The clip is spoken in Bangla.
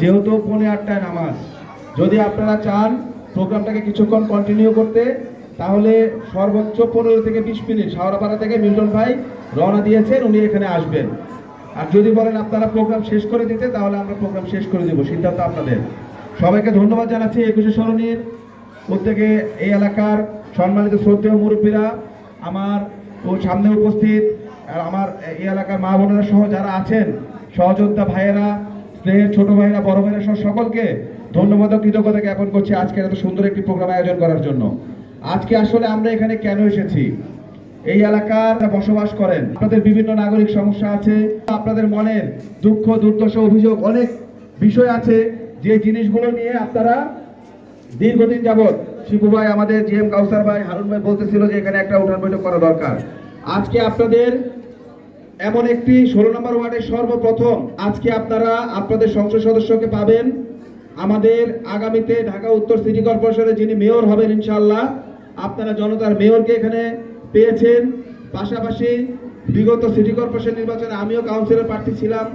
যেহেতু পৌনে আটটায় নামাজ, যদি আপনারা চান প্রোগ্রামটাকে কিছুক্ষণ কন্টিনিউ করতে, তাহলে সর্বোচ্চ পনেরো থেকে বিশ মিনিট শাওরাপাড়া থেকে মিল্টন ভাই রওনা দিয়েছেন, উনি এখানে আসবেন। আর যদি বলেন আপনারা প্রোগ্রাম শেষ করে দিতে, তাহলে আমরা প্রোগ্রাম শেষ করে দেবো, সিদ্ধান্ত আপনাদের। সবাইকে ধন্যবাদ জানাচ্ছি একুশে স্মরণীর প্রত্যেকে এই এলাকার সম্মানিত শ্রদ্ধেয় মুরব্বীরা, আমার ও সামনে উপস্থিত, আর আমার এই এলাকার মা বোনেরা সহ যারা আছেন, সহযোদ্ধা ভাইয়েরা স্নেহের ছোট ভাইরা, বড় ভাইয়েরা সব সকলকে ধন্যবাদ ও কৃতজ্ঞতা জ্ঞাপন করছি আজকে এত সুন্দর একটি প্রোগ্রাম আয়োজন করার জন্য। আজকে আসলে আমরা এখানে কেন এসেছি? এই এলাকার বসবাস করেন, আপনাদের বিভিন্ন নাগরিক সমস্যা আছে, আপনাদের মনের দুঃখ, দুর্দশা, অভিযোগ, অনেক বিষয় আছে, যে জিনিসগুলো নিয়ে আপনারা দীর্ঘদিন যাবৎ শিবু ভাই, আমাদের জি এম কাউসার ভাই, হারুন ভাই বলতেছিল যে এখানে একটা উঠান বৈঠক করা দরকার। আজকে আপনাদের এমন একটি ষোলো নম্বর ওয়ার্ডের সর্বপ্রথম আজকে আপনারা আপনাদের সংসদ সদস্যকে পাবেন। আমাদের আগামীতে ঢাকা উত্তর সিটি কর্পোরেশনের যিনি মেয়র হবেন ইনশাল্লাহ আপনারা জনতার মেয়রকে এখানে পেয়েছেন। পাশাপাশি বিগত সিটি কর্পোরেশন নির্বাচনে আমিও কাউন্সিলর প্রার্থী ছিলাম।